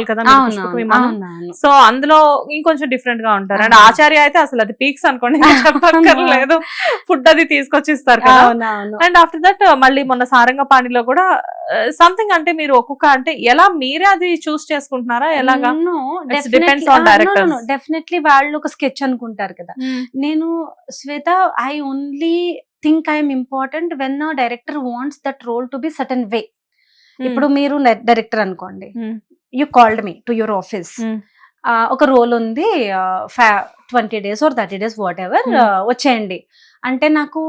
చేసుకోవాలి కదా. సో అందులో ఇంకొంచెం డిఫరెంట్గా ఉంటారు. అండ్. ఆచార్య అయితే అసలు అది పీక్స్ అనుకోండి చెప్పక్కర్లేదు. ఫుడ్ అది తీసుకొచ్చి ఇస్తారు కదా. అండ్ ఆఫ్టర్ దట్ మళ్ళీ మొన్న సారంగపాణిలో కూడా సంథింగ్ అంటే మీరు ఒక్కొక్క అంటే ఎలా మీరే అది చూస్ చేసుకుంటున్నారా? ఎలాగా. డెఫినెట్లీ వాళ్ళు ఒక స్కెచ్ అనుకుంటారు కదా. నేను Shweta I only think I'm important when director wants that role to be certain way ఇప్పుడు మీరు డైరెక్టర్ అనుకోండి. Hmm. You called me to your office. ఒక రోల్ ఉంది twenty days or thirty days whatever. వచ్చేయండి. అంటే నాకు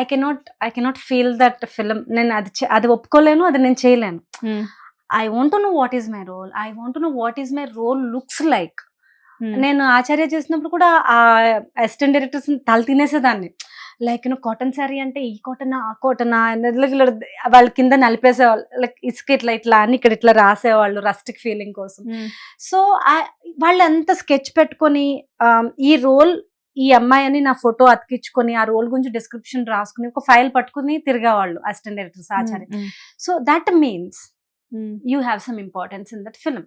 I cannot I cannot feel that film నేను అది అది ఒప్పుకోలేను అది నేను చేయలేను. I want know what is my role I want know what is my role looks like. నేను ఆచార్య చేసినప్పుడు కూడా ఆ అసిస్టెంట్ డైరెక్టర్స్ తల తినేసేదాన్ని. లైక్ నువ్వు కాటన్ శారీ అంటే ఈ కాటన్ ఆ కాటన్ వాళ్ళ కింద నలిపేసేవాళ్ళు లైక్ ఇసుక ఇట్లా ఇట్లా అని ఇక్కడ ఇట్లా రాసేవాళ్ళు రస్టిక్ ఫీలింగ్ కోసం. సో వాళ్ళు అంత స్కెచ్ పెట్టుకొని ఈ రోల్ ఈ అమ్మాయి అని నా ఫోటో అతికించుకొని ఆ రోల్ గురించి డిస్క్రిప్షన్ రాసుకుని ఒక ఫైల్ పట్టుకుని తిరిగేవాళ్ళు assistant directors Acharya so that means you have some importance in that film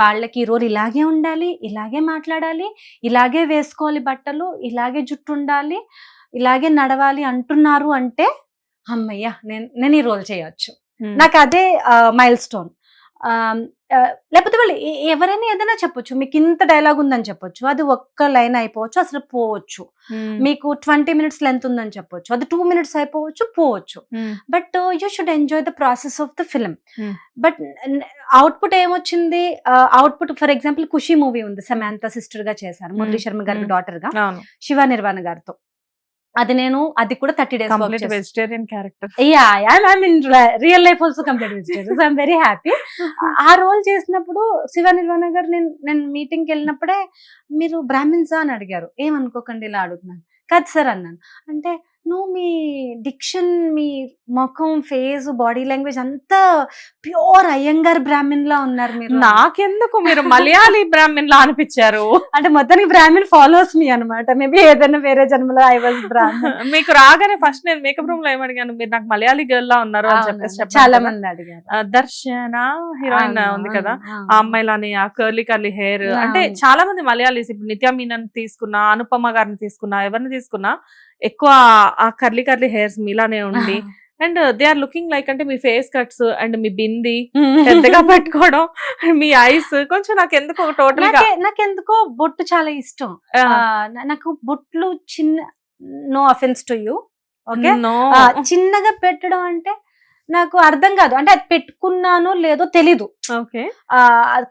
వాళ్ళకి ఈ రోల్ ఇలాగే ఉండాలి ఇలాగే మాట్లాడాలి ఇలాగే వేసుకోవాలి బట్టలు ఇలాగే జుట్టు ఉండాలి ఇలాగే నడవాలి అంటున్నారు అంటే అమ్మయ్య నేను నేను ఈ రోల్ చేయొచ్చు. నాకు అదే మైల్ స్టోన్ లేకపోతే వాళ్ళు ఎవరైనా ఏదైనా చెప్పొచ్చు. మీకు ఇంత డైలాగ్ ఉందని చెప్పొచ్చు. అది ఒక్క లైన్ అయిపోవచ్చు అసలు పోవచ్చు. మీకు ట్వంటీ మినిట్స్ లెంత్ ఉందని చెప్పొచ్చు. అది టూ మినిట్స్ అయిపోవచ్చు పోవచ్చు. But you should enjoy the process of the film. Hmm. But output ఏమొచ్చింది? Output for example Kushi movie ఉంది. సమాంత సిస్టర్గా చేశారు. మురళీ శర్మ గారి. డాటర్గా శివ నిర్వాణ గారితో. అది నేను అది కూడా thirty days complete vegetarian character ya I mean real life also complete vegetarian I'm very happy ఆ రోల్ చేసినప్పుడు శివ నిర్వాణ గారు నేను నేను మీటింగ్కి వెళ్ళినప్పుడే మీరు బ్రాహ్మిన్సా అని అడిగారు. ఏమనుకోకండి ఇలా అడుగుతున్నాను. కాదు సార్ అన్నాను. అంటే నువ్వు మీ డిక్షన్ మీ ముఖం ఫేస్ బాడీ లాంగ్వేజ్ అంతా ప్యూర్ అయ్యంగార్ బ్రాహ్మిన్ లా ఉన్నారు మీరు నాకెందుకు మీరు మలయాళీ బ్రాహ్మణ్ లా అనిపించారు? అంటే మొత్తానికి బ్రాహ్మిన్ ఫాలోస్ మీ అన్నమాట. మేబీ ఏదైనా వేరే జన్మలో ఐ వాజ్ బ్రాహ్మణ్. మీకు రాగానే ఫస్ట్ నేను మేకప్ రూమ్లో ఏమడిగాను మీరు నాకు మలయాళీ గర్ల్ లా ఉన్నారు అని చెప్పేసి చాలా. మంది అడిగారు. దర్శన హీరోయిన్ ఉంది కదా. ఆ. అమ్మాయిలాని ఆ కర్లీ కర్లీ హెయిర్. అంటే చాలా మంది మలయాళీస్ ఇప్పుడు నిత్యా మీనన్ తీసుకున్నా అనుపమ గారిని తీసుకున్నా ఎవరిని తీసుకున్నా ఎక్కువ ఆ కర్లీ కర్లీ హెయిర్స్ మీలానే ఉండి. And they are looking like అంటే మీ ఫేస్ కట్స్ అండ్ మీ బింది పెద్దగా పెట్టుకోవడం మీ ఐస్ కొంచెం నాకు ఎందుకు టోటల్గా నాకే- నాకెందుకో బొట్టు చాలా ఇష్టం. నాకు బొట్లు చిన్న no offence to you okay. చిన్నగా పెట్టడం అంటే నాకు అర్థం కాదు. అంటే అది పెట్టుకున్నానో లేదో తెలీదు. ఓకే.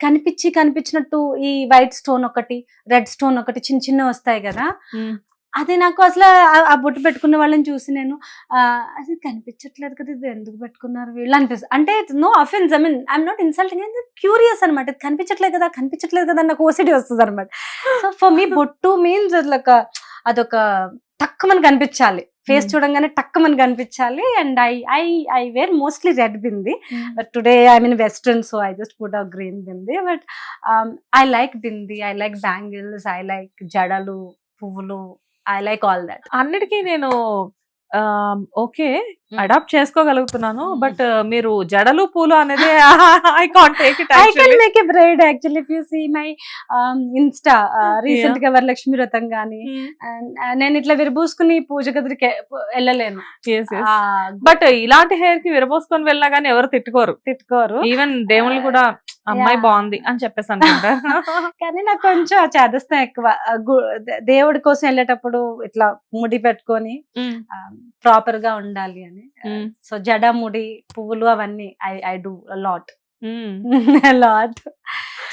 కనిపించి కనిపించినట్టు ఈ వైట్ స్టోన్ ఒకటి రెడ్ స్టోన్ ఒకటి చిన్న చిన్న వస్తాయి కదా. అది నాకు అసలు ఆ- బొట్టు పెట్టుకున్న వాళ్ళని చూసి నేను అది కనిపించట్లేదు కదా ఇది ఎందుకు పెట్టుకున్నారు వీళ్ళు? అనిపిస్తుంది అంటే no offense I mean I'm not insulting curious అనమాట ఇది కనిపించట్లేదు కదా కనిపించట్లేదు కదా నాకు ఓసిటీ వస్తుంది అనమాట సో ఫర్ మీ బొట్టు మీన్స్ అదొక అదొక తక్కువని కనిపించాలి. Face Hmm. చూడంగానే టక్కుమని కనిపించాలి. And I I I wear mostly red bindi but today I mean western so I just put a green bindi but I like bindi I like bangles I like జడలు పువ్వులు I like all that. అన్నిటికీ నేను okay adapt చేసుకోగలుగుతున్నాను Mm. But మీరు జడలు పూలు అనేది I can't take it I can make a braid actually if you see my insta రీసెంట్గా వరలక్ష్మి వ్రతం గానీ నేను ఇట్లా విరబూసుకుని పూజ గదికి వెళ్ళలేను. బట్ ఇలాంటి హెయిర్కి విరబోసుకొని వెళ్ళినా గానీ ఎవరు తిట్టుకోరు. తిట్టుకోరు. ఈవెన్ దేవుళ్ళు కూడా అమ్మాయి. బాగుంది అని చెప్పేసి అనుకుంటా. కానీ నాకు కొంచెం చేదస్తం ఎక్కువ. దేవుడి కోసం వెళ్ళేటప్పుడు ఇట్లా ముడి పెట్టుకొని ప్రాపర్గా ఉండాలి అని. సో జడ ముడి పువ్వులు అవన్నీ I I do lot. Lot.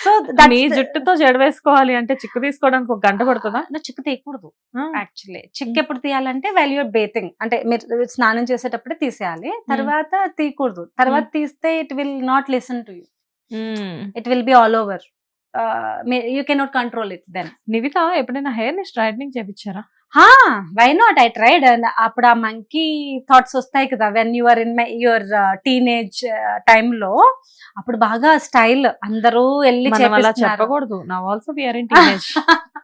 So మీ జుట్టుతో జడ వేసుకోవాలి అంటే చిక్కు తీసుకోవడానికి ఒక గంట పడుతుందా? చిక్కు తీయకూడదు యాక్చువల్లీ చిక్కు ఎప్పుడు తీయాలంటే వెల్ యూర్ బేతింగ్ అంటే మీరు స్నానం చేసేటప్పుడే తీసేయాలి. తర్వాత తీయకూడదు. తర్వాత తీస్తే it will not listen to you it will be all over you cannot control it then Nivitha ఎప్పుడైనా హెయిర్ని స్ట్రైట్నింగ్ చేపించారా? వై నాట్ ఐ ట్రైడ్ అప్పుడు ఆ మంకీ థాట్స్ వస్తాయి కదా when your in my your టీనేజ్లో అప్పుడు బాగా స్టైల్ అందరూ వెళ్ళి. చెప్పకూడదు. నా ఆల్సో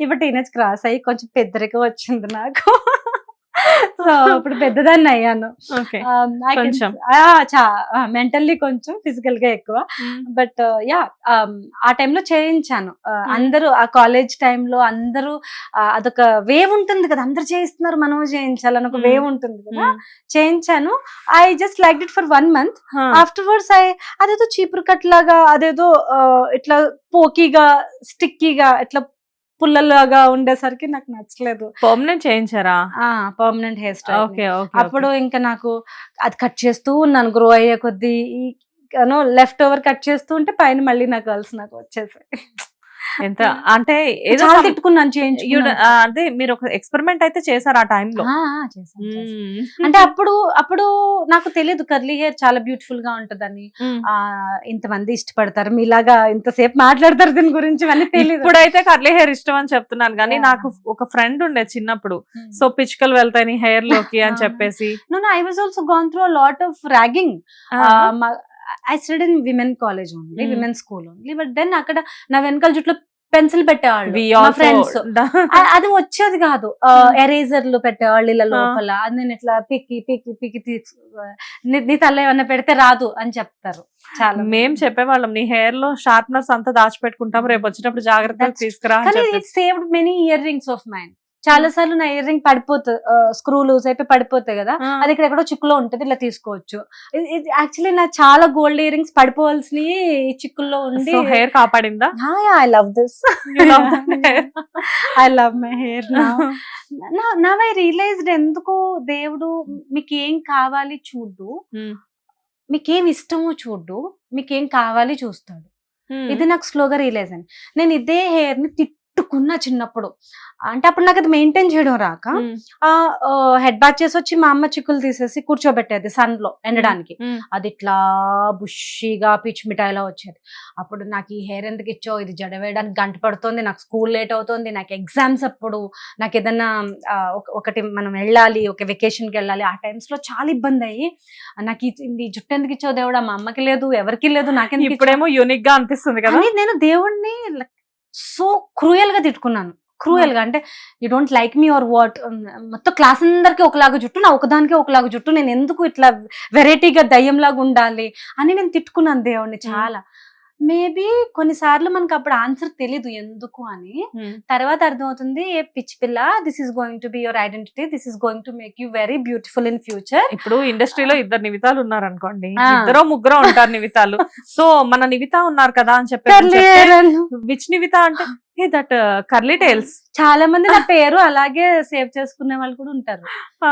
ఇప్పుడు టీనేజ్ క్రాస్ అయ్యి కొంచెం పెద్దరిక వచ్చింది నాకు. సో ఇప్పుడు పెద్దదాన్ని అయ్యాను. ఓకే. Um, కొంచెం. ఆ, చా మెంటల్లీ కొంచెం ఫిజికల్గా ఎక్కువ బట్ యా ఆ టైంలో చేయించాను. Uh, అందరూ ఆ కాలేజ్ టైంలో అందరూ uh, అదొక వేవ్ ఉంటుంది కదా అందరు చేయిస్తున్నారు మనం చేయించాలని ఒక. వేవ్ ఉంటుంది కదా. చేయించాను. I just like it for one month. Afterwards I అదేదో చీపురు కట్ లాగా అదేదో ఆ, ఇట్లా పోకీగా స్టిక్కీగా ఇట్లా పుల్లలాగా ఉండేసరికి నాకు నచ్చలేదు. Permanent చేయించారా? Permanent hair style okay okay అప్పుడు ఇంకా నాకు అది కట్ చేస్తూ ఉన్నాను గ్రో అయ్యే కొద్దీ. లెఫ్ట్ ఓవర్ కట్ చేస్తూ ఉంటే పైన మళ్ళీ నాకు కలిసి నాకు వచ్చేసాయి. ఎంత? అంటే ఏదో చాలా తిట్టుకున్నాను చేయించుకున్నాను. అదే మీరు ఒక ఎక్స్పెరిమెంట్ అయితే చేశారు ఆ టైంలో ఆ, ఆ, చేశాను, చేశాను. అంటే అప్పుడు అప్పుడు నాకు తెలియదు కర్లీ హెయిర్ చాలా బ్యూటిఫుల్గా ఉంటదని. ఆ ఇంతమంది ఇష్టపడతారు మీలాగా ఇంతసేపు మాట్లాడతారు దీని గురించి ఇవన్నీ తెలియదు. ఇప్పుడైతే కర్లీ హెయిర్ ఇష్టం అని చెప్తున్నాను కానీ Yeah. నాకు ఒక ఫ్రెండ్ ఉండే చిన్నప్పుడు. సో పిచ్చుకలు వెళ్తాయి హెయిర్లోకి అని. చెప్పేసి. I was also gone through a lot of ragging. Studied in women college only Mm. women school only but then అక్కడ నా వెనకాల జుట్లో పెన్సిల్ పెట్టేవాళ్ళు మా ఫ్రెండ్స్ అది వచ్చేది కాదు. Hmm. ఎరేజర్లు పెట్టేవాళ్ళు ఇలా లోపల నేను ఇట్లా పిక్కి పిక్కి పిక్కి తీసు నీ- తల్ల ఏమన్నా పెడితే రాదు అని చెప్తారు చాలా మేం చెప్పేవాళ్ళం నీ హెయిర్లో షార్ప్నర్స్ అంతా దాచిపెట్టుకుంటాం రేపు వచ్చినప్పుడు జాగ్రత్తగా తీసుకురా saved many ear rings of mind చాలా సార్లు నా ఇయర్ రింగ్ పడిపోతుంది స్క్రూ లూజ్ అయిపోయి పడిపోతాయి కదా. అది ఇక్కడ ఎక్కడో చిక్కులో ఉంటది ఇలా తీసుకోవచ్చు. యాక్చువల్లీ నా చాలా గోల్డ్ ఇయర్ రింగ్స్ పడిపోవాల్సి ఈ చిక్కుల్లో ఉండి hair కాపాడిందా? I love this. I love my hair నా ఐ రియలైజ్డ్ ఎందుకు దేవుడు మీకు ఏం కావాలి చూడు. మీకేం ఇష్టమో చూడు. మీకేం కావాలి చూస్తాడు. ఇది నాకు స్లోగా రియలైజ్ అయింది. నేను ఇదే హెయిర్ని తిట్టుకున్నా చిన్నప్పుడు అంటే అప్పుడు నాకు అది మెయింటైన్ చేయడం రాక. ఆ హెడ్ బాత్ చేసి వచ్చి మా అమ్మ చిక్కులు తీసేసి కూర్చోబెట్టేది సన్లో ఎండడానికి. అది ఇట్లా బుషిగా పిచ్ మిఠాయిలా వచ్చేది అప్పుడు నాకు ఈ హెయిర్ ఎందుకు ఇచ్చావు ఇది జడ వేయడానికి గంట పడుతుంది నాకు స్కూల్ లేట్ అవుతుంది నాకు ఎగ్జామ్స్ అప్పుడు నాకు ఒక- ఒకటి మనం వెళ్ళాలి ఒక వెకేషన్కి వెళ్ళాలి ఆ టైమ్స్లో చాలా ఇబ్బంది అయ్యి నాకు ఈ జుట్టు ఎందుకు ఇచ్చావు దేవుడా మా అమ్మకి లేదు ఎవరికి లేదు నాకెందుకు? ఇప్పుడేమో యూనిక్గా అనిపిస్తుంది కదా నేను దేవుణ్ణి సో క్రూయల్గా తిట్టుకున్నాను. క్రూయల్గా అంటే you don't like me or what మొత్తం క్లాస్ అందరికి ఒకలాగా జుట్టు నా ఒకదానికి ఒకలాగా జుట్టు నేను ఎందుకు ఇట్లా వెరైటీగా దయ్యంలాగా ఉండాలి అని నేను తిట్టుకున్నాను దేవుణ్ణి చాలా. మేబీ కొన్నిసార్లు మనకు అప్పుడు ఆన్సర్ తెలీదు ఎందుకు అని. తర్వాత అర్థమవుతుంది ఏ పిచ్ పిల్ల this is going to be your identity this is going to make you very beautiful in future. ఇప్పుడు ఇండస్ట్రీలో ఇద్దరు నివితాలు ఉన్నారు అనుకోండి. ఇద్దరు ముగ్గురు ఉంటారు నివితాలు. సో మన నివిత ఉన్నారు కదా అని చెప్పి విచ్ నివిత అంటే దట్ కర్లీ టైల్స్ చాలా మంది నా పేరు అలాగే సేవ్ చేసుకునే వాళ్ళు కూడా ఉంటారు.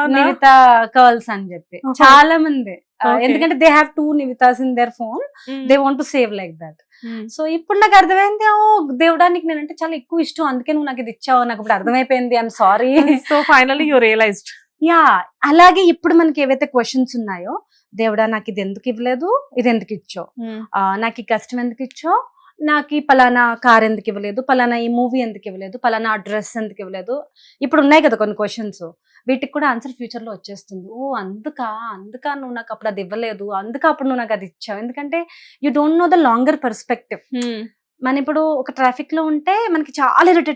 నివిత కర్ల్స్ అని చెప్పి. చాలా మంది. Okay. ఎందుకంటే they have two Nivithas in their phone they want to save like that so ఇప్పుడు నాకు అర్థమైంది ఓ దేవుడానికి నేనంటే చాలా ఎక్కువ ఇష్టం. అందుకే నువ్వు నాకు ఇది ఇచ్చావు. నాకు ఇప్పుడు అర్థమైపోయింది. I'm sorry so finally you realized yeah అలాగే ఇప్పుడు మనకి ఏవైతే క్వశ్చన్స్ ఉన్నాయో దేవుడా నాకు ఇది ఎందుకు ఇవ్వలేదు? ఇది ఎందుకు ఇచ్చావు? ఆ, నాకు ఈ కష్టం ఎందుకు ఇచ్చావు? నాకు ఈ పలానా కార్ ఎందుకు ఇవ్వలేదు? పలానా ఈ మూవీ ఎందుకు ఇవ్వలేదు? పలానా డ్రెస్ ఎందుకు ఇవ్వలేదు? ఇప్పుడు ఉన్నాయి కదా కొన్ని క్వశ్చన్స్ వీటికి కూడా ఆన్సర్ ఫ్యూచర్లో వచ్చేస్తుంది. ఓ అందుకా? అందుకా నువ్వు నాకు అప్పుడు అది ఇవ్వలేదు. అందుకా అప్పుడు నువ్వు నాకు అది ఇచ్చావు. ఎందుకంటే you don't know the longer perspective మన ఇప్పుడు ఒక ట్రాఫిక్లో ఉంటే మనకి చాలా ఇరిటేటింగ్